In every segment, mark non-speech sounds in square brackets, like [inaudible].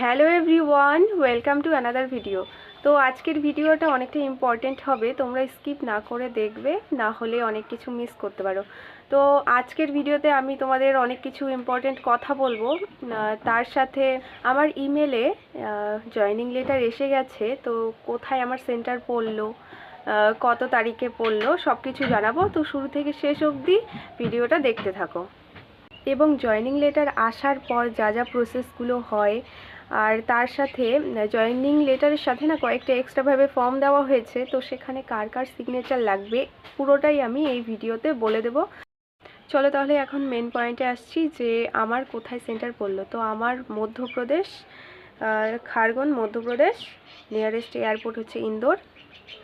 Hello everyone, welcome to another video. তো আজকের ভিডিওটা অনেকটা ইম্পর্টেন্ট হবে, তোমরা স্কিপ না করে দেখবে, না হলে অনেক কিছু মিস করতে পারো। তো আজকের ভিডিওতে আমি তোমাদের অনেক কিছু ইম্পর্টেন্ট কথা বলব। তার সাথে আমার ইমেলে জয়নিং লেটার এসে গেছে, তো কোথায় আমার সেন্টার পড়ল কত তারিখে পড়ল সব কিছু জানাব। তো শুরু থেকে শেষ অবধি ভিডিওটা দেখতে থাকো। এবং জয়নিং লেটার আসার পর যা যা প্রসেসগুলো হয় আর তার সাথে জয়েনিং লেটারের সাথে না কয়েকটা এক্সট্রাভাবে ফর্ম দেওয়া হয়েছে। তো সেখানে কার কার সিগনেচার লাগবে, পুরোটাই আমি এই ভিডিওতে বলে দেব। চলো তাহলে এখন মেন পয়েন্টে আসছি যে, আমার কোথায় সেন্টার পড়ল? তো আমার মধ্যপ্রদেশ খারগন মধ্যপ্রদেশ নিয়ারেস্ট এয়ারপোর্ট হচ্ছে ইন্দোর,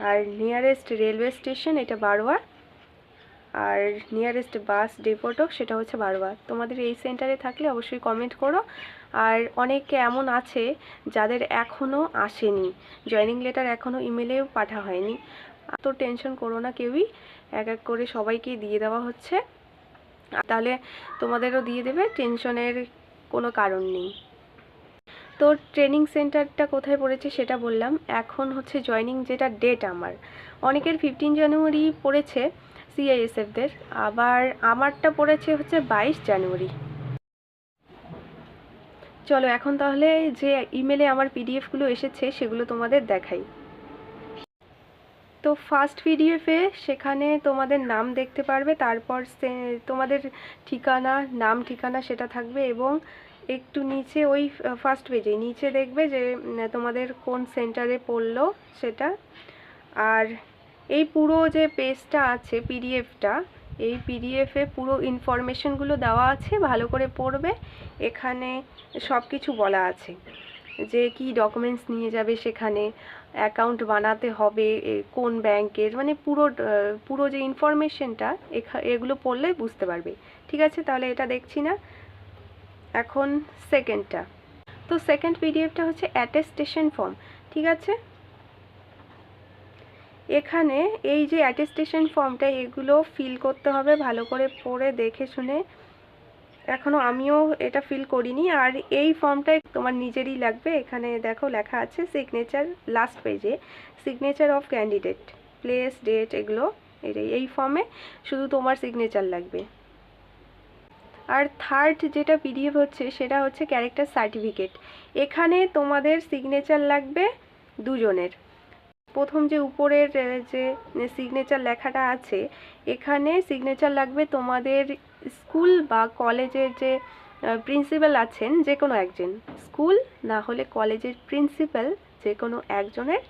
আর নিয়ারেস্ট রেলওয়ে স্টেশন এটা বারোয়া। আর নিয়ারেস্ট বাস ডেপোটও সেটা হচ্ছে বারোয়া তোমাদের এই সেন্টারে থাকলে অবশ্যই কমেন্ট করো। আর অনেকে এমন আছে যাদের এখনও আসেনি। জয়েনিং লেটার এখনও ইমেলেও পাঠা হয়নি। তো টেনশন করো না কেউই। এক এক করে সবাইকেই দিয়ে দেওয়া হচ্ছে। তাহলে তোমাদেরও দিয়ে দেবে টেনশনের কোনো কারণ নেই। তো ট্রেনিং সেন্টারটা কোথায় পড়েছে সেটা বললাম। এখন হচ্ছে জয়েনিং যেটা ডেট আমার। অনেকের ফিফটিন জানুয়ারি পড়েছে। সিআইএসএফদের। আবার আমারটা পড়েছে হচ্ছে বাইশ জানুয়ারি। চলো এখন তাহলে যে ইমেলে আমার পিডিএফগুলো এসেছে সেগুলো তোমাদের দেখাই। তো ফার্স্ট পিডিএফে সেখানে তোমাদের নাম দেখতে পারবে, তারপর তোমাদের ঠিকানা, নাম ঠিকানা সেটা থাকবে এবং একটু নিচে ওই ফার্স্ট পেজে, নিচে দেখবে যে তোমাদের কোন সেন্টারে পড়ল সেটা। আর এই পুরো যে পেজটা আছে পিডিএফটা এই পিডিএফে পুরো ইনফরমেশনগুলো দেওয়া আছে, ভালো করে পড়বে। এখানে সব কিছু বলা আছে। যে কি ডকুমেন্টস নিয়ে যাবে সেখানে অ্যাকাউন্ট বানাতে হবে কোন ব্যাংকের মানে পুরো পুরো যে ইনফরমেশনটা এগুলো পড়লে বুঝতে পারবে। ঠিক আছে? তাহলে এটা দেখছি না। এখন সেকেন্ডটা তো সেকেন্ড পিডিএফটা হচ্ছে অ্যাটেস্টেশন ফর্ম ঠিক আছে? এখানে এই যে অ্যাটেস্টেশন ফর্মটা এগুলো ফিল করতে হবে ভালো করে পড়ে দেখে শুনে। এখনও আমিও এটা ফিল করিনি। আর এই ফর্মটাই তোমার নিজেরই লাগবে। এখানে দেখো লেখা আছে সিগনেচার লাস্ট পেজে signature of candidate place date এগুলো এটাই এই ফর্মে শুধু তোমার সিগনেচার লাগবে। আর থার্ড যেটা পিডিএফ হচ্ছে, সেটা হচ্ছে ক্যারেক্টার সার্টিফিকেট এখানে তোমাদের সিগনেচার লাগবে দুজনের। প্রথম যে উপরের যে সিগনেচার লেখাটা আছে, এখানে সিগনেচার লাগবে তোমাদের স্কুল বা কলেজের যে প্রিন্সিপাল আছেন যে কোনো একজন। স্কুল না হলে কলেজের প্রিন্সিপাল যে কোনো একজনের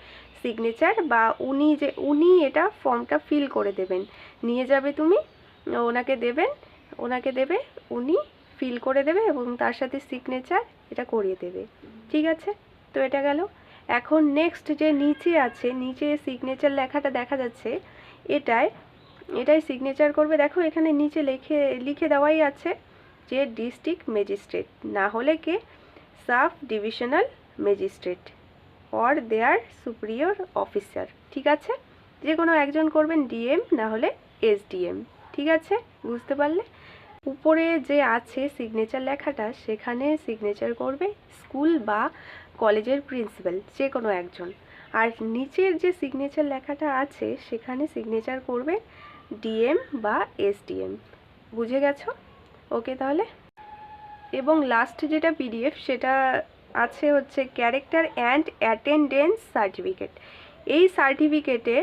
সিগনেচার বা উনি যে, উনি এটা ফর্মটা ফিল করে দেবেন। নিয়ে যাবে তুমি, ওনাকে দেবেন, ওনাকে দেবে, উনি ফিল করে দেবে এবং তার সাথে সিগনেচার এটা করিয়ে দেবে। ঠিক আছে? তো এটা গেল। এখন নেক্সট যে নিচে আছে, নিচে সিগনেচার লেখাটা দেখা যাচ্ছে এটায় এটাই সিগনেচার করবে। দেখো এখানে নিচে লিখে লিখে দেওয়াই আছে যে ডিস্ট্রিক্ট ম্যাজিস্ট্রেট না হলে কে? Sub divisional magistrate or their superior officer ঠিক আছে? যে কোনো একজন করবেন ডিএম না হলে এসডিএম ঠিক আছে? বুঝতে পারলে? উপরে যে আছে সিগনেচার লেখাটা, সেখানে সিগনেচার করবে স্কুল বা কলেজের প্রিন্সিপাল, যে কোনো একজন। আর নিচের যে সিগনেচার লেখাটা আছে, সেখানে সিগনেচার করবে ডিএম বা এসডিএম। বুঝে গেছো? ওকে তাহলে? এবং লাস্ট যেটা পিডিএফ, সেটা আছে হচ্ছে ক্যারেক্টার অ্যান্ড অ্যাটেন্ডেন্স সার্টিফিকেট এই সার্টিফিকেটে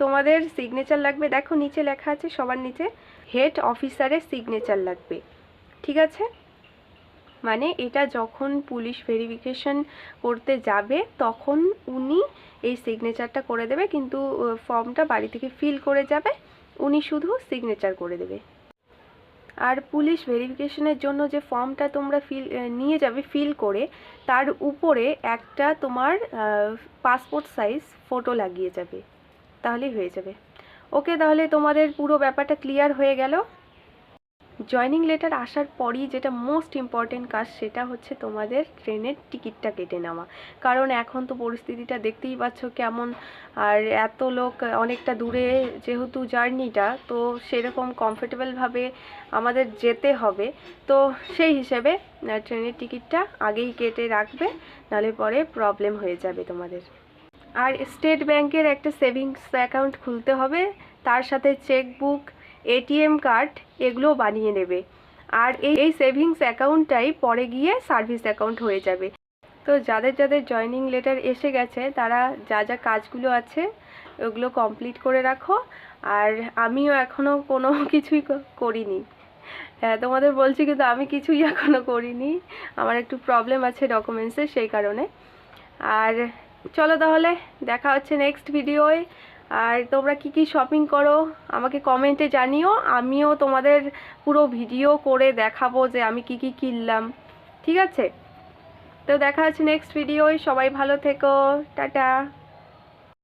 তোমাদের সিগনেচার লাগবে, দেখো নিচে লেখা আছে সবার নিচে হেড অফিসারের সিগনেচার লাগবে। ঠিক আছে? মানে এটা যখন পুলিশ ভেরিফিকেশন করতে যাবে, তখন উনি এই সিগনেচারটা করে দেবে, কিন্তু ফর্মটা বাড়ি থেকে ফিল করে যাবে। উনি শুধু সিগনেচার করে দেবে। আর পুলিশ ভেরিফিকেশনের জন্য যে ফর্মটা তোমরা ফিল নিয়ে যাবে ফিল করে, তার উপরে একটা তোমার পাসপোর্ট সাইজ ফটো লাগিয়ে যাবে। তাহলেই হয়ে যাবে। ওকে, তাহলে তোমাদের পুরো ব্যাপারটা ক্লিয়ার হয়ে গেল। জয়নিং লেটার আসার পরই যেটা মোস্ট ইম্পর্টেন্ট কাজ সেটা হচ্ছে তোমাদের ট্রেনের টিকিটটা কেটে নেওয়া। কারণ এখন তো পরিস্থিতিটা দেখতেই পাচ্ছ কেমন। আর এত লোক অনেকটা দূরে যেহেতু জার্নিটা, তো সেরকম কমফোর্টেবলভাবে আমাদের যেতে হবে। তো সেই হিসেবে ট্রেনের টিকিটটা আগেই কেটে রাখবে, নাহলে পরে প্রবলেম হয়ে যাবে তোমাদের। আর স্টেট ব্যাংকের একটা সেভিংস অ্যাকাউন্ট খুলতে হবে, তার সাথে চেকবুক এটিএম কার্ড এগুলো বানিয়ে নেবে। আর এই এই সেভিংস অ্যাকাউন্টটাই পরে গিয়ে সার্ভিস অ্যাকাউন্ট হয়ে যাবে। তো যাদের যাদের জয়নিং লেটার এসে গেছে, তারা যা যা কাজগুলো আছে, ওগুলো কমপ্লিট করে রাখো। আর আমিও এখনও কোনো [laughs] কিছুই করিনি। হ্যাঁ তোমাদের বলছি কিন্তু আমি কিছুই [laughs] এখনও করিনি। আমার একটু প্রবলেম আছে ডকুমেন্টসের সেই কারণে। আর চলো তাহলে, দেখা হচ্ছে নেক্সট ভিডিওয় আর তোমরা কি কি শপিং করো, আমাকে কমেন্টে জানিও। আমিও তোমাদের পুরো ভিডিও করে দেখাবো যে আমি কি কি কিনলাম। ঠিক আছে? তো দেখা হচ্ছে নেক্সট ভিডিওয় সবাই ভালো থেকো। টাটা।